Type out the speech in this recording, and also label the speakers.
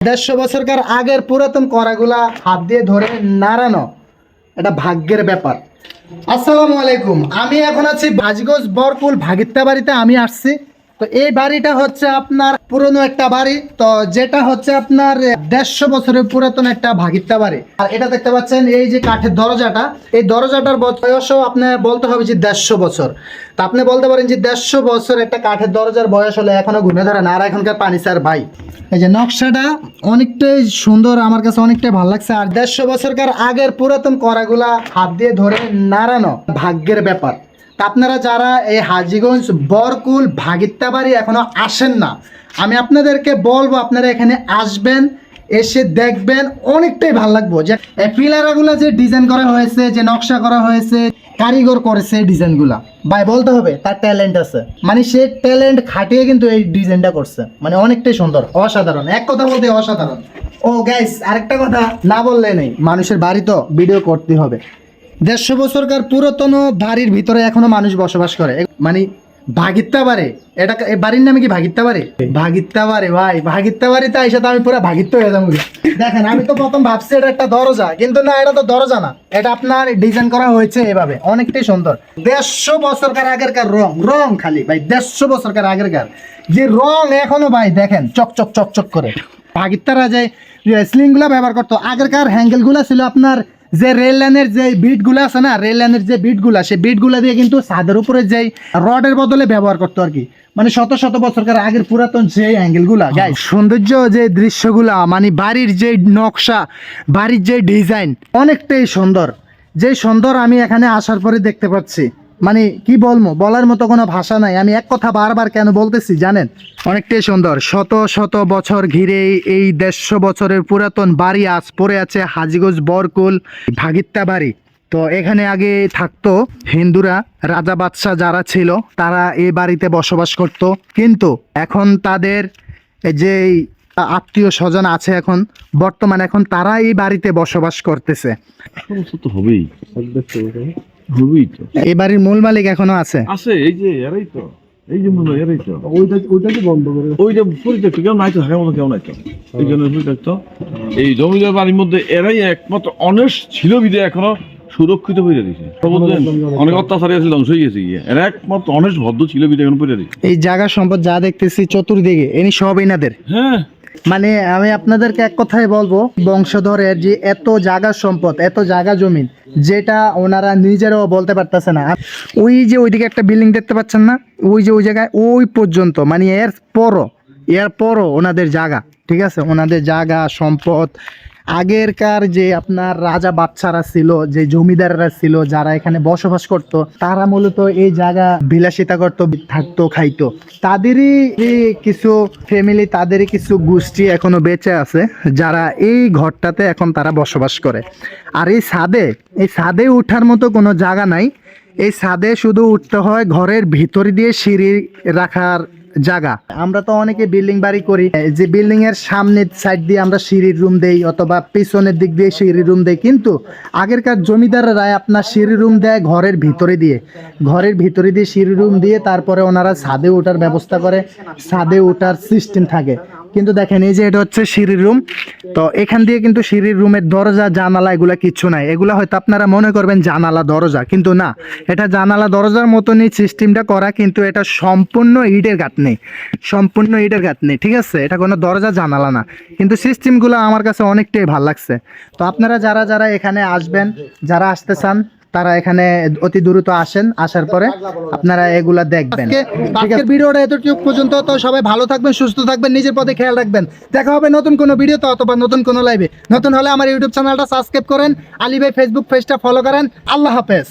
Speaker 1: দেড়শো বছরকার আগের পুরাতন করাগুলা হাত দিয়ে ধরে নাড়ানো। এটা ভাগ্যের ব্যাপার। আসসালামু আলাইকুম। আমি এখন আছি ভাজগোজ বরকুল ভাগিত্তা বাড়িতে আমি আসছি তো এই বাড়িটা হচ্ছে আপনার পুরনো একটা বাড়ি। তো যেটা হচ্ছে আপনার দেড়শো বছরের পুরাতন একটা ভাগিত্তা বাড়ি। আর এটা দেখতে পাচ্ছেন, এই যে কাঠের দরজাটা, এই দরজাটার বয়সও আপনার বলতে হবে যে দেড়শো বছর। তা আপনি বলতে পারেন যে দেড়শো বছর একটা কাঠের দরজার বয়স হলে এখনও ঘুরে ধরে না আর এখনকার পানি স্যার ভাই। এই যে নকশাটা অনেকটাই সুন্দর, আমার কাছে অনেকটাই ভালো লাগছে। আর দেড়শো বছরকার আগের পুরাতন করাগুলা হাত দিয়ে ধরে নাড়ানো ভাগ্যের ব্যাপার। তা আপনারা যারা এই হাজিগঞ্জ, বরকুল ভাগিত্তা বাড়ি এখনও আসেন না, আমি আপনাদেরকে বলব আপনারা এখানে আসবেন, এসে দেখবেন, অনেকটাই ভালো লাগবো। যে পিলারগুলো যে ডিজাইন করা হয়েছে, যে নকশা করা হয়েছে, কারিগর করেছে ডিজাইনগুলা ভাই, বলতে হবে, তার ট্যালেন্ট আছে। মানে সে ট্যালেন্ট খাটিয়ে কিন্তু এই ডিজাইনটা করছে। মানে অনেকটাই সুন্দর, অসাধারণ। এক কথা বলতে অসাধারণ। ও গাইস আরেকটা কথা না বললে নেই। মানুষের বাড়ি তো ভিডিও করতে হবে। দেড়শো বছরকার পুরাতন বাড়ির ভিতরে এখনও মানুষ বসবাস করে। মানে ভাগিত্তা বাড়ি এটা বাড়ির নামে কি ভাগিত্তা বাড়ি ভাগিত্তা বাড়ি ভাই ভাগিত্তা বাড়িতে এসে তো আমি পুরো ভাগিত্ত হয়ে যাব দেখেন, আমি তো প্রথম ভাবছি এটা একটা দরজা, কিন্তু না, এটা তো দরজা না। এটা আপনার ডিজাইন করা হয়েছে এভাবে, অনেকটাই সুন্দর। দেড়শো বছরকার আগেরকার রং? রং খালি, ভাই, দেড়শো বছরকার আগেরকার যে রং এখনও, ভাই, দেখেন চকচক চকচক করে। ভাগিত্তারা যে স্লিংগুলো ব্যবহার করতো। আগেরকার হ্যাঙ্গেলগুলো ছিল আপনার যে রেল লাইনের যে বিটগুলো আছে না রেল লাইনের যে বিটগুলো সেই বিটগুলো দিয়ে কিন্তু ছাদের উপরে যে রডের বদলে ব্যবহার করতো আর কি। মানে শত শত বছরকার আগের পুরাতন যে অ্যাঙ্গেলগুলা গাই সৌন্দর্য যে দৃশ্যগুলা মানে বাড়ির যে নকশা বাড়ির যে ডিজাইন অনেকটাই সুন্দর। যে সুন্দর আমি এখানে আসার পরে দেখতে পাচ্ছি। মানে কি বলব, বলার মতো কোনো ভাষা নাই। আমি এক কথা বারবার কেন বলতেছি জানেন? অনেকটাই সুন্দর। শত শত বছর ঘিরে এই- দেড়শো বছরের পুরাতন বাড়ি আজ পড়ে আছে হাজিগঞ্জ বরকুল, ভাগিত্তা বাড়ি। তো এখানে আগে থাকতো হিন্দুরা, রাজা বাদশাহ যারা ছিল, তারা এই বাড়িতে বসবাস করত। কিন্তু এখন তাদের যে আত্মীয় স্বজন আছে এখন, বর্তমানে এখন তারা এই বাড়িতে বসবাস করতেছে।
Speaker 2: হবেই। হবেই তো।
Speaker 1: এই বাড়ির মূল মালিক এখনও আছে?
Speaker 2: আছে এই যে এরাই তো। এই যে মনে এরাই তো।
Speaker 3: ওইটা ওইটাকে বন্ধ করে?
Speaker 2: ওইটা পরিত্যক্ত কেউ নাই তো মতো কেউ নাই তো। এই জন্য পরিত্যক্ত এই জমিদার বাড়ির মধ্যে এরাই একমাত্র অনেস ছিল বিদে এখনও সুরক্ষিত হয়ে দিছে অনেক অত্যাচারী আছে ধ্বংস হয়ে গেছে গিয়ে। এরা একমাত্র অনেস ভদ্র ছিল বিদে এখন পড়ে দিছে
Speaker 1: এই জায়গা সম্পদ যা দেখতেছি চতুর্দিকে এনি সব এনাদের।
Speaker 2: হ্যাঁ।
Speaker 1: মানে আমি আপনাদেরকে এক কথাই বলব বংশধরের যে এত জায়গা সম্পদ, এত জায়গা জমিন, যেটা ওনারা নিজেরাও বলতে পারতেছে না। ওই যে ওইদিকে একটা বিল্ডিং দেখতে পাচ্ছেন না? ওই যে ওই জায়গায় ওই পর্যন্ত মানে এর পরও এর পরও ওনাদের জায়গা ঠিক আছে? ওনাদের জায়গা সম্পদ আগেরকার যে আপনার রাজা বাচ্চারা ছিল, যে জমিদাররা ছিল, যারা এখানে বসবাস করত, তারা মূলত এই জায়গা বিলাসিতা করতো, থাকতো, খাইতো। তাদেরই কিছু ফ্যামিলি তাদেরই কিছু গোষ্ঠী এখনও বেঁচে আছে, যারা এই ঘরটাতে এখন তারা বসবাস করে। আর এই ছাদে এই ছাদে ওঠার মতো কোনো জায়গা নাই। এই ছাদে শুধু উঠতে হয় ঘরের ভিতর দিয়ে সিঁড়ি রাখার জায়গা। আমরা তো অনেকে বিল্ডিং বাড়ি করি যে বিল্ডিং এর সামনের সাইড দিয়ে আমরা সিঁড়ির রুম দেই অথবা পিছনের দিক দিয়ে সিঁড়ির রুম দেই। কিন্তু আগেরকার জমিদাররা আপনার সিঁড়ি রুম দেয় ঘরের ভিতরে দিয়ে। ঘরের ভিতরে দিয়ে সিঁড়ি রুম দিয়ে তারপরে ওনারা ছাদে ওঠার ব্যবস্থা করে, ছাদে ওঠার সিস্টেম থাকে। কিন্তু দেখেন, এই যে এটা হচ্ছে সিঁড়ির রুম। তো এখান দিয়ে কিন্তু সিঁড়ির রুমের দরজা, জানালা এগুলা কিচ্ছু নাই। এগুলা হয়তো আপনারা মনে করবেন জানালা, দরজা, কিন্তু না। এটা জানালা, দরজার মতনই সিস্টেমটা করা, কিন্তু এটা সম্পূর্ণ ইটের গাঁথনি। সম্পূর্ণ ইটের গাঁথনি, ঠিক আছে? এটা কোনো দরজা, জানালা না। কিন্তু সিস্টেমগুলো আমার কাছে অনেকটাই ভালো লাগছে। তো আপনারা যারা যারা এখানে আসবেন, যারা আসতে চান তারা এখানে অতি দ্রুত আসেন আসার পরে আপনারা এগুলা দেখবেন। আজকের ভিডিওটা এতটুকু পর্যন্ত তো সবাই ভালো থাকবেন সুস্থ থাকবেন নিজের পথে খেয়াল রাখবেন। দেখা হবে নতুন কোনো ভিডিওতে অথবা নতুন কোনো লাইভে নতুন হলে আমার ইউটিউব চ্যানেলটা সাবস্ক্রাইব করেন। আলী ভাই ফেসবুক পেজটা ফলো করেন। আল্লাহ হাফেজ।